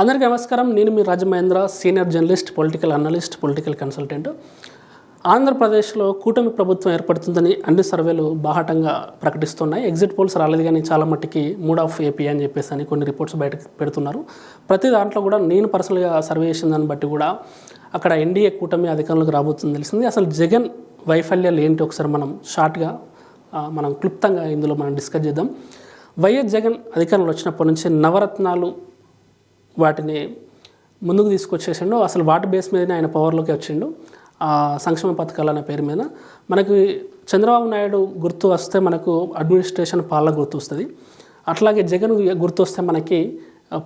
అందరికీ నమస్కారం. నేను మీ Rajamahendra senior journalist political analyst political consultant. ఆంధ్రప్రదేశ్లో కూటమి ప్రభుత్వం ఏర్పడుతుందని అన్ని సర్వేలు బాహాటంగా ప్రకటిస్తున్నాయి. ఎగ్జిట్ పోల్స్ రాలేదు కానీ చాలా మట్టికి మూడ్ ఆఫ్ ఏపీ అని చెప్పేసి అని కొన్ని రిపోర్ట్స్ బయటకు పెడుతున్నారు. ప్రతి దాంట్లో కూడా నేను పర్సనల్గా సర్వే చేసిన దాన్ని బట్టి కూడా అక్కడ ఎన్డీఏ కూటమి అధికారంలోకి రాబోతుందని తెలిసింది. అసలు జగన్ వైఫల్యాలు ఏంటి ఒకసారి మనం షార్ట్గా మనం క్లుప్తంగా ఇందులో మనం డిస్కస్ చేద్దాం. వైఎస్ జగన్ అధికారంలో వచ్చినప్పటి నుంచి నవరత్నాలు వాటిని ముందుకు తీసుకొచ్చేసిండు. అసలు వాటి బేస్ మీదనే ఆయన పవర్లోకి వచ్చిండు. ఆ సంక్షేమ పథకాలు అనే పేరు మీద. మనకి చంద్రబాబు నాయుడు గుర్తు వస్తే మనకు అడ్మినిస్ట్రేషన్ పాలన గుర్తు వస్తుంది అట్లాగే జగన్ గుర్తు వస్తే మనకి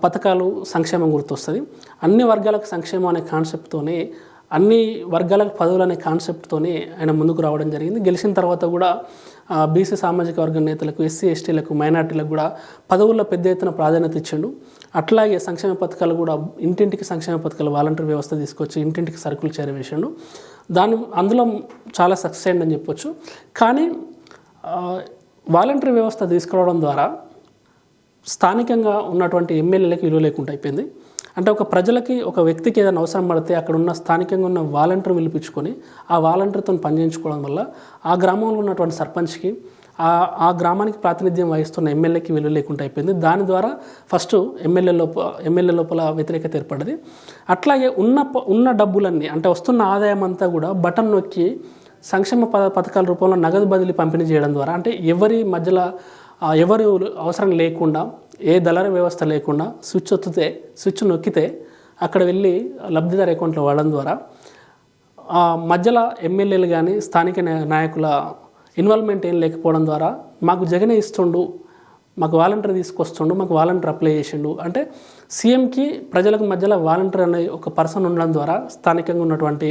పథకాలు సంక్షేమం గుర్తొస్తుంది. అన్ని వర్గాలకు సంక్షేమం అనే కాన్సెప్ట్తోనే అన్ని వర్గాలకు పదవులు అనే కాన్సెప్ట్తోనే ఆయన ముందుకు రావడం జరిగింది. గెలిచిన తర్వాత కూడా బీసీ సామాజిక వర్గ నేతలకు ఎస్సీ ఎస్టీలకు మైనార్టీలకు కూడా పదవుల్లో పెద్ద ఎత్తున ప్రాధాన్యత ఇచ్చిండు. అట్లాగే సంక్షేమ పథకాలు కూడా ఇంటింటికి సంక్షేమ పథకాలు వాలంటీర్ వ్యవస్థ తీసుకొచ్చి ఇంటింటికి సరుకులు చేరవేసిండు. దాని అందులో చాలా సక్సెస్ అయిందని చెప్పొచ్చు. కానీ వాలంటీర్ వ్యవస్థ తీసుకురావడం ద్వారా స్థానికంగా ఉన్నటువంటి ఎమ్మెల్యేలకు విలువ లేకుండా అయిపోయింది. అంటే ఒక ప్రజలకి ఒక వ్యక్తికి ఏదైనా అవసరం పడితే అక్కడ ఉన్న స్థానికంగా ఉన్న వాలంటీర్ పిలిపించుకొని ఆ వాలంటీర్తో పనిచేయించుకోవడం వల్ల ఆ గ్రామంలో ఉన్నటువంటి సర్పంచ్కి ఆ ఆ గ్రామానికి ప్రాతినిధ్యం వహిస్తున్న ఎమ్మెల్యేకి విలువ లేకుండా అయిపోయింది. దాని ద్వారా ఫస్ట్ ఎమ్మెల్యే లోపల ఎమ్మెల్యే లోపల వ్యతిరేకత ఏర్పడింది. అట్లాగే ఉన్న ఉన్న డబ్బులన్నీ అంటే వస్తున్న ఆదాయం అంతా కూడా బటన్ నొక్కి సంక్షేమ పద పథకాల రూపంలో నగదు బదిలీ పంపిణీ చేయడం ద్వారా అంటే ఎవరి మధ్యలో ఎవరు అవసరం లేకుండా ఏ దళార వ్యవస్థ లేకుండా స్విచ్ ఒత్తితే స్విచ్ నొక్కితే అక్కడ వెళ్ళి లబ్ధిదారు అకౌంట్లో వాడడం ద్వారా ఆ మధ్యలో ఎమ్మెల్యేలు కానీ స్థానిక నాయకుల ఇన్వాల్వ్మెంట్ ఏం లేకపోవడం ద్వారా మాకు జగనే ఇస్తుండు మాకు వాలంటీర్ తీసుకొస్తుండు మాకు వాలంటీర్ అప్లై చేసిండు. అంటే సీఎంకి ప్రజలకు మధ్యలో వాలంటీర్ అనే ఒక పర్సన్ ఉండడం ద్వారా స్థానికంగా ఉన్నటువంటి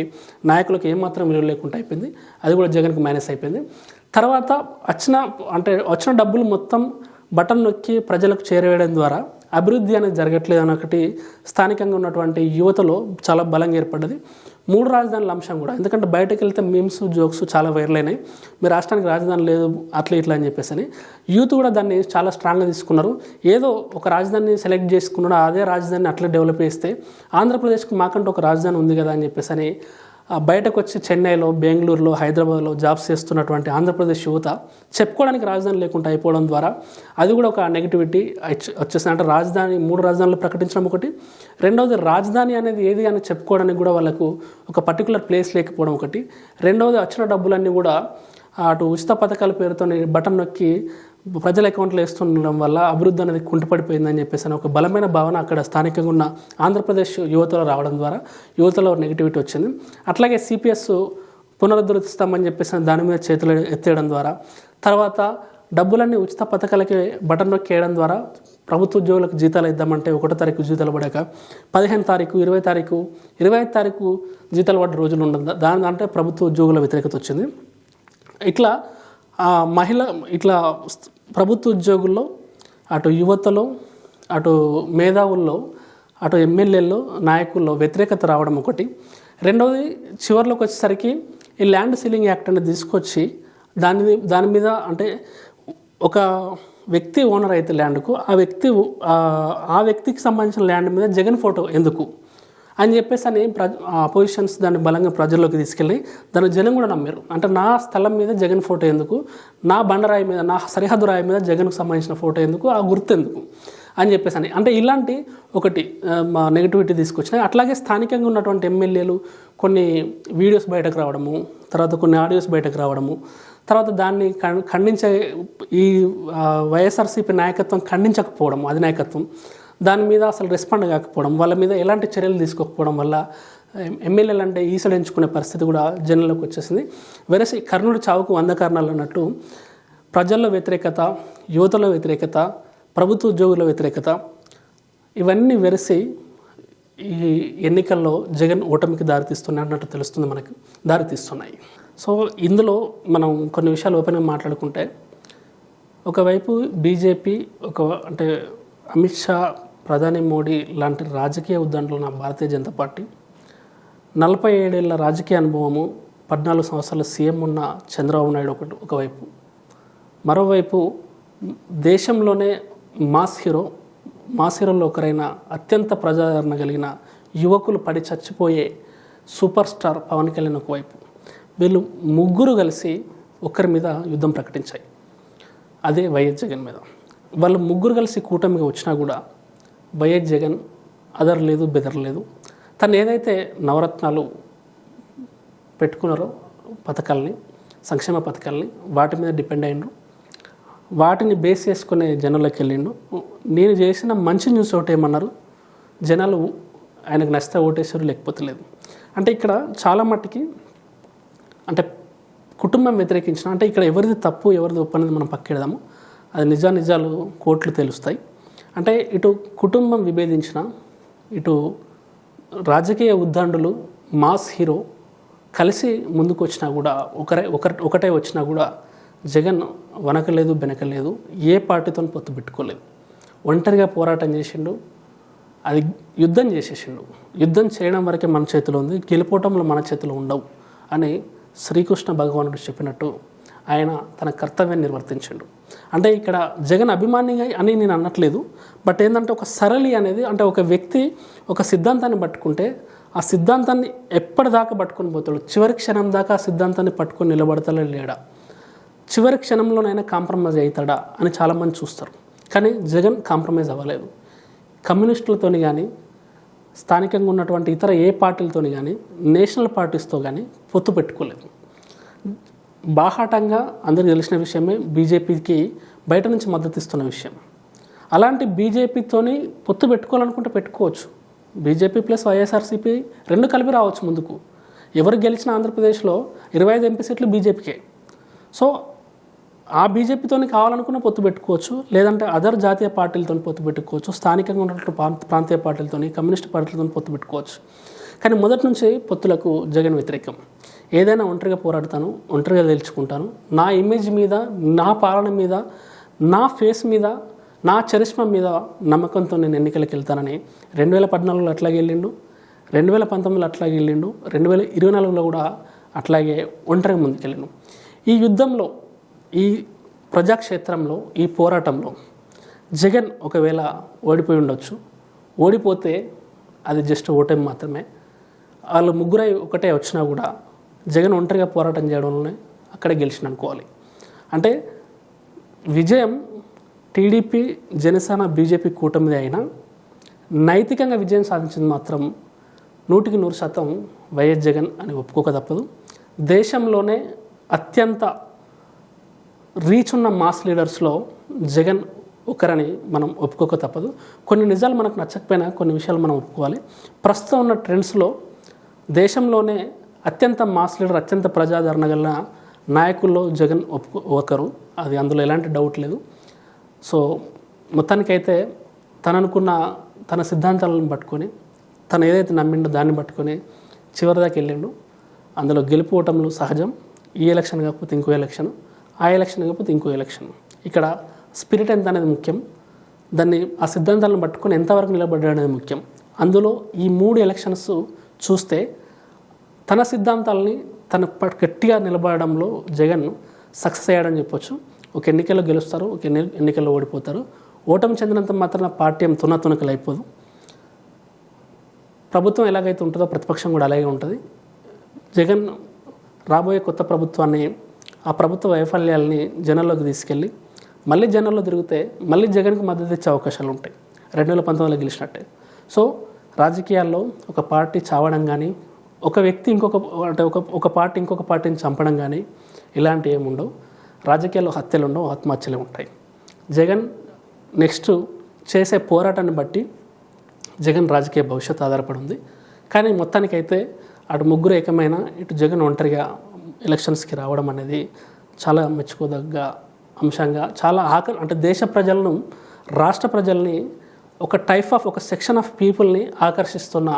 నాయకులకు ఏమాత్రం విలువ లేకుండా అయిపోయింది. అది కూడా జగన్కి మైనస్ అయిపోయింది. తర్వాత వచ్చిన అంటే వచ్చిన డబ్బులు మొత్తం బటన్ నొక్కి ప్రజలకు చేరవేయడం ద్వారా అభివృద్ధి అనేది జరగట్లేదు అని ఒకటి స్థానికంగా ఉన్నటువంటి యువతలో చాలా బలంగా ఏర్పడ్డది. మూడు రాజధానుల అంశం కూడా. ఎందుకంటే బయటకు వెళ్తే మీమ్స్ జోక్స్ చాలా వైరల్ అయినాయి. మీ రాష్ట్రానికి రాజధాని లేదు అట్లా ఇట్లా అని చెప్పేసి అని. యూత్ కూడా దాన్ని చాలా స్ట్రాంగ్గా తీసుకున్నారు. ఏదో ఒక రాజధానిని సెలెక్ట్ చేసుకున్నాడు అదే రాజధానిని అట్లా డెవలప్ చేస్తే ఆంధ్రప్రదేశ్కి మాకంటే ఒక రాజధాని ఉంది కదా అని చెప్పేసి అని బయటకు వచ్చి చెన్నైలో బెంగళూరులో హైదరాబాద్లో జాబ్స్ చేస్తున్నటువంటి ఆంధ్రప్రదేశ్ యువత చెప్పుకోవడానికి రాజధాని లేకుండా అయిపోవడం ద్వారా అది కూడా ఒక నెగిటివిటీ వచ్చేసింది. అంటే రాజధాని మూడు రాజధానులు ప్రకటించడం ఒకటి. రెండవది రాజధాని అనేది ఏది అని చెప్పుకోవడానికి కూడా వాళ్ళకు ఒక పర్టికులర్ ప్లేస్ లేకపోవడం ఒకటి. రెండవది వచ్చిన డబ్బులన్నీ కూడా అటు ఉచిత పథకాల పేరుతో బటన్ నొక్కి ప్రజల అకౌంట్లో వేస్తుండడం వల్ల అభివృద్ధి అనేది కుంటుపడిపోయిందని చెప్పేసి అని ఒక బలమైన భావన అక్కడ స్థానికంగా ఉన్న ఆంధ్రప్రదేశ్ యువతలో రావడం ద్వారా యువతలో నెగిటివిటీ వచ్చింది. అట్లాగే సిపిఎస్ పునరుద్ధరిస్తామని చెప్పేసి దాని మీద చేతులు ఎత్తేయడం ద్వారా తర్వాత డబ్బులన్నీ ఉచిత పథకాలకి బటన్ నొక్కేయడం ద్వారా ప్రభుత్వ ఉద్యోగులకు జీతాలు ఇద్దామంటే ఒకటో తారీఖు జీతాలు పడక పదిహేను తారీఖు ఇరవై తారీఖు ఇరవై ఐదు తారీఖు జీతాలు పడ్డ రోజులు ఉండదు దాని అంటే ప్రభుత్వ ఉద్యోగుల వ్యతిరేకత వచ్చింది. ఇట్లా మహిళ ఇట్లా ప్రభుత్వ ఉద్యోగుల్లో అటు యువతలో అటు మేధావుల్లో అటు ఎమ్మెల్యేల్లో నాయకుల్లో వ్యతిరేకత రావడం ఒకటి. రెండవది చివరిలోకి వచ్చేసరికి ఈ ల్యాండ్ సీలింగ్ యాక్ట్ అనేది తీసుకొచ్చి దాని దాని మీద అంటే ఒక వ్యక్తి ఓనర్ అయితే ల్యాండ్కు ఆ వ్యక్తి ఆ- ఆ వ్యక్తికి సంబంధించిన ల్యాండ్ మీద జగన్ ఫోటో ఎందుకు? అని చెప్పేసి అని ప్ర అపోజిషన్స్ దాన్ని బలంగా ప్రజల్లోకి తీసుకెళ్ళి దాన్ని జనం కూడా నమ్మారు. అంటే నా స్థలం మీద జగన్ ఫోటో ఎందుకు? నా బండరాయి మీద నా సరిహద్దు రాయి మీద జగన్కు సంబంధించిన ఫోటో ఎందుకు? ఆ గుర్తు ఎందుకు? అని చెప్పేసి అని. అంటే ఇలాంటి ఒకటి మా నెగిటివిటీ తీసుకొచ్చినాయి. అట్లాగే స్థానికంగా ఉన్నటువంటి ఎమ్మెల్యేలు కొన్ని వీడియోస్ బయటకు రావడము తర్వాత కొన్ని ఆడియోస్ బయటకు రావడము తర్వాత దాన్ని ఖండించే ఈ వైఎస్ఆర్సీపీ నాయకత్వం ఖండించకపోవడం అధినాయకత్వం దాని మీద అసలు రెస్పాండ్ కాకపోవడం వాళ్ళ మీద ఎలాంటి చర్యలు తీసుకోకపోవడం వల్ల ఎమ్మెల్యేలు అంటే ఈసడు ఎంచుకునే పరిస్థితి కూడా జనంలోకి వచ్చేసింది. వెరసి కర్ణుడి చావుకు వంద కారణాలు అన్నట్టు ప్రజల్లో వ్యతిరేకత యువతలో వ్యతిరేకత ప్రభుత్వ ఉద్యోగుల వ్యతిరేకత ఇవన్నీ వెరసి ఈ ఎన్నికల్లో జగన్ ఓటమికి దారితీస్తున్నాయి అన్నట్టు తెలుస్తుంది మనకు దారితీస్తున్నాయి. సో ఇందులో మనం కొన్ని విషయాలు ఓపెన్గా మాట్లాడుకుంటే ఒకవైపు బీజేపీ ఒక అంటే అమిత్ షా ప్రధాని మోడీ లాంటి రాజకీయ ఉద్దంట్లో ఉన్న భారతీయ జనతా పార్టీ. నలభై ఏడేళ్ళ రాజకీయ అనుభవము పద్నాలుగు సంవత్సరాల సీఎం ఉన్న చంద్రబాబు నాయుడు ఒకటి ఒకవైపు. మరోవైపు దేశంలోనే మాస్ హీరో మాస్ హీరోలో ఒకరైన అత్యంత ప్రజాదరణ కలిగిన యువకులు పడి చచ్చిపోయే సూపర్ స్టార్ పవన్ కళ్యాణ్ ఒకవైపు. వీళ్ళు ముగ్గురు కలిసి ఒకరి మీద యుద్ధం ప్రకటించాయి. అదే వైఎస్ జగన్ మీద. వాళ్ళు ముగ్గురు కలిసి కూటమిగా వచ్చినా కూడా వైఎస్ జగన్ అదర్ లేదు బెదర్ లేదు. తను ఏదైతే నవరత్నాలు పెట్టుకున్నారో పథకాల్ని సంక్షేమ పథకాల్ని వాటి మీద డిపెండ్ అయ్యిండ్రు వాటిని బేస్ చేసుకునే జనంలోకి వెళ్ళిండు. నేను చేసిన మంచి న్యూస్ ఒకటి ఏమన్నారు? జనాలు ఆయనకు నచ్చితే ఓటేసారు లేకపోతే లేదు. అంటే ఇక్కడ చాలా మట్టుకి అంటే కుటుంబం వ్యతిరేకించిన అంటే ఇక్కడ ఎవరిది తప్పు ఎవరిది ఒప్పు అనేది మనం పక్కెడదాము. అది నిజా నిజాలు కోట్లు తెలుస్తాయి. అంటే ఇటు కుటుంబం విభేదించిన ఇటు రాజకీయ ఉద్దండులు మాస్ హీరో కలిసి ముందుకు వచ్చినా కూడా ఒకరే ఒకరి ఒకటే వచ్చినా కూడా జగన్ వనకలేదు బెనకలేదు ఏ పార్టీతో పొత్తు పెట్టుకోలేదు. ఒంటరిగా పోరాటం చేసిండు అది యుద్ధం చేసేసిండు. యుద్ధం చేయడం వరకే మన చేతిలో ఉంది గెలుపోవటంలో మన చేతిలో ఉండవు అని శ్రీకృష్ణ భగవానుడు చెప్పినట్టు ఆయన తన కర్తవ్యాన్ని నిర్వర్తించిండు. అంటే ఇక్కడ జగన్ అభిమానిగా అని నేను అనట్లేదు బట్ ఏంటంటే ఒక సరళి అనేది అంటే ఒక వ్యక్తి ఒక సిద్ధాంతాన్ని పట్టుకుంటే ఆ సిద్ధాంతాన్ని ఎప్పటిదాకా పట్టుకొని పోతాడు? చివరి క్షణం దాకా ఆ సిద్ధాంతాన్ని పట్టుకొని నిలబడతాడా లేడా? చివరి క్షణంలోనైనా కాంప్రమైజ్ అవుతాడా అని చాలామంది చూస్తారు. కానీ జగన్ కాంప్రమైజ్ అవ్వలేదు. కమ్యూనిస్టులతోని కానీ స్థానికంగా ఉన్నటువంటి ఇతర ఏ పార్టీలతోని కానీ నేషనల్ పార్టీస్తో కానీ పొత్తు పెట్టుకోలేదు. బాహాటంగా అందరికీ తెలిసిన విషయమే బీజేపీకి బయట నుంచి మద్దతు ఇస్తున్న విషయం. అలాంటి బీజేపీతోని పొత్తు పెట్టుకోవాలనుకుంటే పెట్టుకోవచ్చు. బీజేపీ ప్లస్ వైఎస్ఆర్సీపీ రెండు కలిపి రావచ్చు ముందుకు. ఎవరు గెలిచిన ఆంధ్రప్రదేశ్లో ఇరవై ఐదు ఎంపీ సీట్లు బీజేపీకే. సో ఆ బీజేపీతోని కావాలనుకున్న పొత్తు పెట్టుకోవచ్చు లేదంటే అదర్ జాతీయ పార్టీలతో పొత్తు పెట్టుకోవచ్చు స్థానికంగా ఉన్నటువంటి ప్రాంతీయ పార్టీలతోని కమ్యూనిస్ట్ పార్టీలతో పొత్తు పెట్టుకోవచ్చు. కానీ మొదటి నుంచి పొత్తులకు జగన్ వ్యతిరేకం. ఏదైనా ఒంటరిగా పోరాడతాను ఒంటరిగా తెలుసుకుంటాను నా ఇమేజ్ మీద నా పాలన మీద నా ఫేస్ మీద నా చరిష్మా మీద నమ్మకంతో నేను ఎన్నికలకు వెళ్తానని రెండు వేల పద్నాలుగులో అట్లాగే వెళ్ళిండు రెండు వేల పంతొమ్మిదిలో అట్లాగే వెళ్ళిండు రెండు వేల ఇరవై నాలుగులో కూడా అట్లాగే ఒంటరిగా ముందుకెళ్ళిండు. ఈ యుద్ధంలో ఈ ప్రజాక్షేత్రంలో ఈ పోరాటంలో జగన్ ఒకవేళ ఓడిపోయి ఉండొచ్చు. ఓడిపోతే అది జస్ట్ ఓటమి మాత్రమే. వాళ్ళు ముగ్గురై ఒకటే వచ్చినా కూడా జగన్ ఒంటరిగా పోరాటం చేయడంలోనే అక్కడే గెలిచిన అనుకోవాలి అంటే విజయం టీడీపీ జనసేన బీజేపీ కూటమిది అయినా నైతికంగా విజయం సాధించింది మాత్రం నూటికి నూరు శాతం వైఎస్ జగన్ అని ఒప్పుకోక తప్పదు. దేశంలోనే అత్యంత రీచ్ ఉన్న మాస్ లీడర్స్లో జగన్ ఒకరని మనం ఒప్పుకోక తప్పదు. కొన్ని నిజాలు మనకు నచ్చకపోయినా కొన్ని విషయాలు మనం ఒప్పుకోవాలి. ప్రస్తుతం ఉన్న ట్రెండ్స్లో దేశంలోనే అత్యంత మాస్ లీడర్ అత్యంత ప్రజాదరణ గల నాయకుల్లో జగన్ ఒప్పుకో ఒకరు. అది అందులో ఎలాంటి డౌట్ లేదు. సో మొత్తానికైతే తననుకున్న తన సిద్ధాంతాలను పట్టుకొని తను ఏదైతే నమ్మిండో దాన్ని పట్టుకొని చివరిదాకా వెళ్ళిండు. అందులో గెలుపోవటంలో సహజం. ఈ ఎలక్షన్ కాకపోతే ఇంకో ఎలక్షన్. ఆ ఎలక్షన్ కాకపోతే ఇంకో ఎలక్షన్. ఇక్కడ స్పిరిట్ ఎంత అనేది ముఖ్యం. దాన్ని ఆ సిద్ధాంతాలను పట్టుకొని ఎంతవరకు నిలబడ్డాడు అనేది ముఖ్యం. అందులో ఈ మూడు ఎలక్షన్స్ చూస్తే తన సిద్ధాంతాలని తన ప- గట్టిగా నిలబడడంలో జగన్ సక్సెస్ అయ్యాడని చెప్పొచ్చు. ఒక ఎన్నికల్లో గెలుస్తారు ఒక ఎన్ని ఎన్నికల్లో ఓడిపోతారు. ఓటమి చెందినంత మాత్రం పార్టీ ఏం తున తునకలు అయిపోదు. ప్రభుత్వం ఎలాగైతే ఉంటుందో ప్రతిపక్షం కూడా అలాగే ఉంటుంది. జగన్ రాబోయే కొత్త ప్రభుత్వాన్ని ఆ ప్రభుత్వ వైఫల్యాలని జనంలోకి తీసుకెళ్ళి మళ్ళీ జనంలో తిరిగితే మళ్ళీ జగన్కి మద్దతు ఇచ్చే అవకాశాలు ఉంటాయి రెండు వేల పంతొమ్మిదిలో గెలిచినట్టే. సో రాజకీయాల్లో ఒక పార్టీ చావడం కానీ ఒక వ్యక్తి ఇంకొక అంటే ఒక ఒక పార్టీ ఇంకొక పార్టీని చంపడం కానీ ఇలాంటివి ఏమి ఉండవు. రాజకీయాల్లో హత్యలు ఉండవు ఆత్మహత్యలు ఉంటాయి. జగన్ నెక్స్ట్ చేసే పోరాటాన్ని బట్టి జగన్ రాజకీయ భవిష్యత్తు ఆధారపడి ఉంది. కానీ మొత్తానికైతే అటు ముగ్గురు ఏకమైన ఇటు జగన్ ఒంటరిగా ఎలక్షన్స్కి రావడం అనేది చాలా మెచ్చుకోదగ్గ అంశంగా చాలా ఆక అంటే దేశ ప్రజలను రాష్ట్ర ప్రజల్ని ఒక టైప్ ఆఫ్ ఒక సెక్షన్ ఆఫ్ పీపుల్ని ఆకర్షిస్తున్న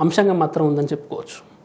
అంశంగా మాత్రం ఉందని చెప్పుకోవచ్చు.